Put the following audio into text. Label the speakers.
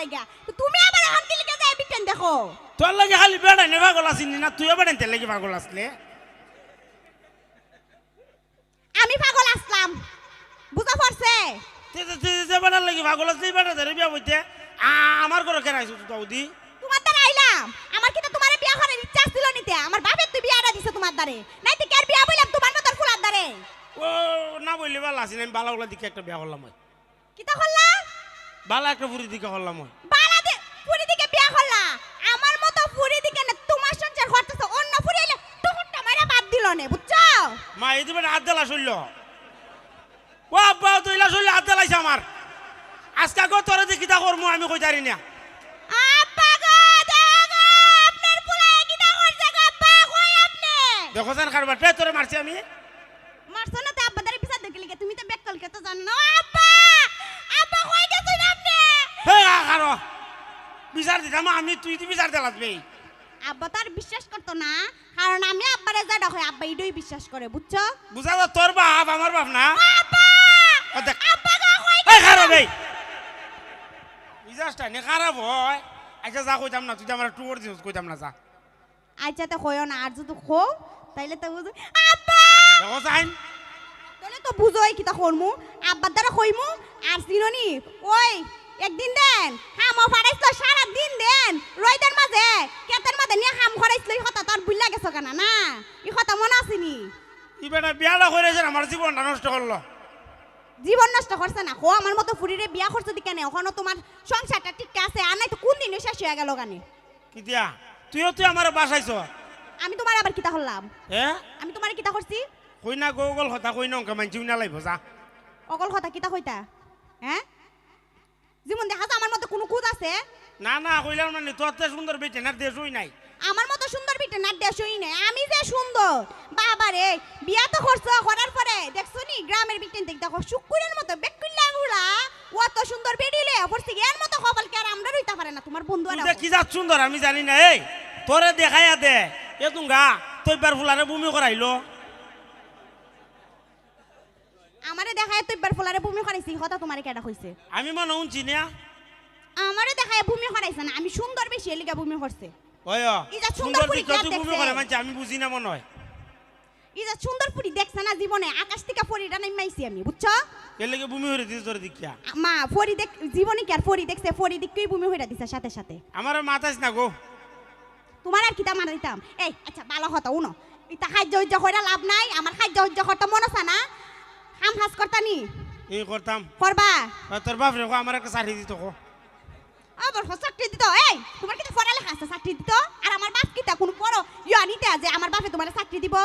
Speaker 1: লাগা। তুমি আবার এখন কি লিখে যায় বিটেন দেখো?
Speaker 2: তোর লাগে খালি বেড়াই নে পাগল আসিনি না? তুইও বেড়াইতে লাগি পাগল আসলে
Speaker 1: আমি পাগল আসলাম। বুঝা পড়ছে?
Speaker 2: যে- বেড়ার লাগি পাগল আসলে বেড়া ধরে বিয়া বইতে আমার ঘরে কেন আইসু তুই
Speaker 1: তোমার দ্বারা আইলাম। আমার কিন্তু তোমার বিয়া করার ইচ্ছা ছিল নিতে। আমার বাপের তুই বিয়াটা দিছে তোমার দ্বারে। নাই তুই কার বিয়া বললাম তোমার মতন ফুলার দ্বারে?
Speaker 2: ও না বললি ভালো আসিনি আমি বালাগুলা দিকে একটা বিয়া করলাম
Speaker 1: কিতা করলা?
Speaker 2: বালা একটা বুড়ি দিকে ওই
Speaker 1: বালা দে দিকে বিয়া আমার মতো দিকে না তোমার সংসার করতেছে অন্য ফুরি আইলে টুকুরটা মারা বাদ দিল নে বুঝছ?
Speaker 2: মা এই দিবে হাত দেলা শুনল। ও আব্বা তুই ইলা শুনলে হাত দেলাইছে আমার। আজকে গো তোরে দেখি তা করব আমি কই জানি না।
Speaker 1: দেখো
Speaker 2: কারবার। তোরে মারছি আমি।
Speaker 1: মারছো না তো দেখলি তুমি তো জানো। আব্বা
Speaker 2: কারও বিচার দিতাম আমি তুই দি বিচার দেলাত বে
Speaker 1: আব্বা তার বিশ্বাস করতো না? কারণ আমি আব্বারে যা দেখো আব্বা এটাই বিশ্বাস করে বুঝছ?
Speaker 2: বুঝা যা তোর বাপ আমার বাপ না? খারাপ এই মিজাজটা নে খারাপ হয়। আচ্ছা যা কইতাম না তুই তো আমার টুর দিস কইতাম না যা।
Speaker 1: আচ্ছা তো কইও না আর যদি খো তাইলে তো বুঝো আব্বা!
Speaker 2: দেখো চাইন।
Speaker 1: তাহলে তো বুঝোই কিতা করমু আব্বার দ্বারা কইমু আর চিননি ওই একদিন দেন হামও ফাড়াইছিল সারা দিন দেন রইদের মাঝে কেতের মাঝে নিয়ে হাম খরাইছিল এই কথা তোর বুঝলা গেছো কেন? না এই কথা মনে আসেনি
Speaker 2: ই বেটা বিয়াটা করেছে আমার জীবনটা নষ্ট করল।
Speaker 1: জীবন নষ্ট করছে না হো আমার মতো ফুরিরে বিয়া করছে দি কেন? ওখানে তোমার সংসারটা ঠিক আছে আর নাই তো কোন দিন শেষ হয়ে গেল গানে
Speaker 2: কি দিয়া? তুইও তুই আমার বাসাইছ?
Speaker 1: আমি তোমার আবার কিতা করলাম?
Speaker 2: হ্যাঁ
Speaker 1: আমি তোমার কিতা করছি?
Speaker 2: কই না গৌগল কথা কই না অঙ্কা মানছিও না লাইব যা।
Speaker 1: অকল কথা কিতা কইতা? হ্যাঁ? জীবন দেখা যায় আমার মতো কোনো খুদ আছে?
Speaker 2: না না কইলাম না তোর তে সুন্দর বেটে না দেশই নাই।
Speaker 1: আমার মতো সুন্দর বিটে না দেশই নাই। আমি যে সুন্দর বাবা রে বিয়া তো করছ করার পরে দেখছ নি গ্রামের বিটেন দেখ দেখো শুকুরের মতো বেকুল্লা গুলা ও তো সুন্দর বেরিলে পড়ছি এর মতো কপাল কে আর আমরা রইতে পারে না তোমার বন্ধু
Speaker 2: যে কি যাত সুন্দর আমি জানি না এই তোরে দেখাইয়া দে এ তুঙ্গা তুই বার ফুলারে বমি করাইলো।
Speaker 1: আমারে দেখায় তো একবার ফুলারে ভূমি করাইছি কথা তোমারে কেডা কইছে?
Speaker 2: আমি মনে শুনছি না।
Speaker 1: আমারে দেখায় ভূমি করাইছে না আমি সুন্দর বেশি এলিগা ভূমি করছে
Speaker 2: ওই
Speaker 1: এই যে সুন্দর
Speaker 2: সুন্দর
Speaker 1: করে
Speaker 2: দিকে
Speaker 1: কে
Speaker 2: তুই করে মানছি আমি বুঝি না মনে হয়।
Speaker 1: যে সুন্দর পুরি দেখছে না জীবনে আকাশ থেকে ফরিটা নাইমাইছি আমি বুঝছ?
Speaker 2: এর লেগে বমি হয়ে দিস তোর দিকিয়া
Speaker 1: মা ফরি দেখ জীবনে কি আর ফরি দেখছে ফরি দিককেই ভূমি হইরা দিছে সাথে সাথে।
Speaker 2: আমার মাথাস না গো।
Speaker 1: তোমার আর কিতা মারা দিতাম? এই আচ্ছা ভালো হতো উনো। ইতা খাদ্য হজ্য কইরা লাভ নাই আমার খাদ্য হজ্য করতে মন আছে না। হাম হাস করতা নি
Speaker 2: এই করতাম।
Speaker 1: করবা?
Speaker 2: তোর বাপ রে কো আমার একটা চাকরি দিত গো
Speaker 1: আবার চাকরি দিত। এই তোমার কিতা পড়ালেখা আছে চাকরি দিত। আর আমার বাপ কিতা কোন বড় ইয়া নিতে যে আমার বাপে তোমার চাকরি দিব।